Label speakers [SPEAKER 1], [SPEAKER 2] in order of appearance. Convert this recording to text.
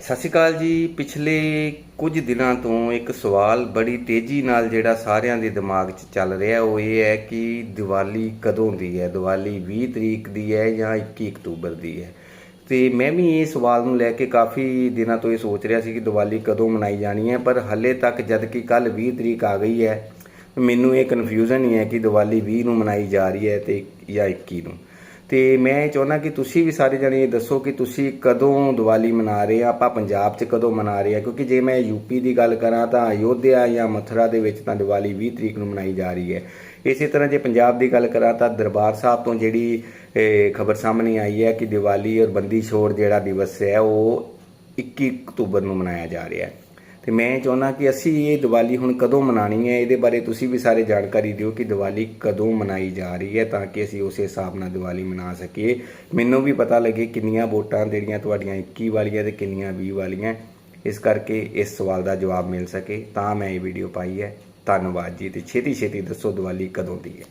[SPEAKER 1] ਸਤਿ ਸ਼੍ਰੀ ਅਕਾਲ ਜੀ। ਪਿਛਲੇ ਕੁਝ ਦਿਨਾਂ ਤੋਂ ਇੱਕ ਸਵਾਲ ਬੜੀ ਤੇਜ਼ੀ ਨਾਲ ਜਿਹੜਾ ਸਾਰਿਆਂ ਦੇ ਦਿਮਾਗ 'ਚ ਚੱਲ ਰਿਹਾ, ਉਹ ਇਹ ਹੈ ਕਿ ਦੀਵਾਲੀ ਕਦੋਂ ਦੀ ਹੈ? ਦੀਵਾਲੀ 20 ਤਰੀਕ ਦੀ ਹੈ ਜਾਂ 21 ਅਕਤੂਬਰ ਦੀ ਹੈ? ਤੇ ਮੈਂ ਵੀ ਇਹ ਸਵਾਲ ਨੂੰ ਲੈ ਕੇ ਕਾਫੀ ਦਿਨਾਂ ਤੋਂ ਇਹ ਸੋਚ ਰਿਹਾ ਸੀ ਕਿ ਦੀਵਾਲੀ ਕਦੋਂ ਮਨਾਈ ਜਾਣੀ ਹੈ, ਪਰ ਹੱਲੇ ਤੱਕ ਜਦ ਕਿ ਕੱਲ 20 ਤਰੀਕ ਆ ਗਈ ਹੈ, ਮੈਨੂੰ ਇਹ ਕਨਫਿਊਜ਼ਨ ਹੀ ਹੈ ਕਿ ਦੀਵਾਲੀ 20 ਨੂੰ ਮਨਾਈ ਜਾ ਰਹੀ ਹੈ ਤੇ ਜਾਂ 21 ਨੂੰ। ਤੇ ਮੈਂ ਚਾਹੁੰਦਾ ਕਿ ਤੁਸੀਂ ਵੀ ਸਾਰੇ ਜਣੇ ਇਹ ਦੱਸੋ ਕਿ ਤੁਸੀਂ ਕਦੋਂ ਦੀਵਾਲੀ ਮਨਾ ਰਹੇ ਆ? ਆਪਾਂ ਪੰਜਾਬ 'ਚ ਕਦੋਂ ਮਨਾ ਰਹੇ ਆ? ਕਿਉਂਕਿ ਜੇ ਮੈਂ ਯੂਪੀ ਦੀ ਗੱਲ ਕਰਾਂ ਤਾਂ ਅਯੋਧਿਆ ਜਾਂ ਮਥੁਰਾ ਦੇ ਵਿੱਚ ਤਾਂ ਦੀਵਾਲੀ 20 ਤਰੀਕ ਨੂੰ ਮਨਾਈ ਜਾ ਰਹੀ ਹੈ। ਇਸੇ ਤਰ੍ਹਾਂ ਜੇ ਪੰਜਾਬ ਦੀ ਗੱਲ ਕਰਾਂ ਤਾਂ ਦਰਬਾਰ ਸਾਹਿਬ ਤੋਂ ਜਿਹੜੀ ਖਬਰ ਸਾਹਮਣੇ ਆਈ ਹੈ ਕਿ ਦੀਵਾਲੀ ਔਰ ਬੰਦੀ ਛੋੜ ਜਿਹੜਾ ਦਿਵਸ ਹੈ, ਉਹ 21 ਅਕਤੂਬਰ ਨੂੰ ਮਨਾਇਆ ਜਾ ਰਿਹਾ ਹੈ। ਤੇ ਮੈਂ ਚਾਹੁੰਦਾ ਕਿ ਅਸੀਂ ਇਹ ਦੀਵਾਲੀ ਹੁਣ ਕਦੋਂ ਮਨਾਣੀ ਹੈ? ਇਹਦੇ ਬਾਰੇ ਤੁਸੀਂ ਵੀ ਸਾਰੇ ਜਾਣਕਾਰੀ ਦਿਓ ਕਿ ਦੀਵਾਲੀ ਕਦੋਂ ਮਨਾਈ ਜਾ ਰਹੀ ਹੈ ਤਾਂ ਕਿ ਅਸੀਂ ਉਸੇ ਹਿਸਾਬ ਨਾਲ ਦੀਵਾਲੀ ਮਨਾ ਸਕੀਏ। ਮੈਨੂੰ ਵੀ ਪਤਾ ਲੱਗੇ ਕਿੰਨੀਆਂ ਵੋਟਾਂ ਜਿਹੜੀਆਂ ਤੁਹਾਡੀਆਂ 21 ਵਾਲੀਆਂ ਤੇ ਕਿੰਨੀਆਂ 20 ਵਾਲੀਆਂ। ਇਸ ਕਰਕੇ ਇਸ ਸਵਾਲ ਦਾ ਜਵਾਬ ਮਿਲ ਸਕੇ ਤਾਂ ਮੈਂ ਇਹ ਵੀਡੀਓ ਪਾਈ ਹੈ। ਧੰਨਵਾਦ ਜੀ ਤੇ ਛੇਤੀ ਛੇਤੀ ਦੱਸੋ ਦੀਵਾਲੀ ਕਦੋਂ ਦੀ ਹੈ।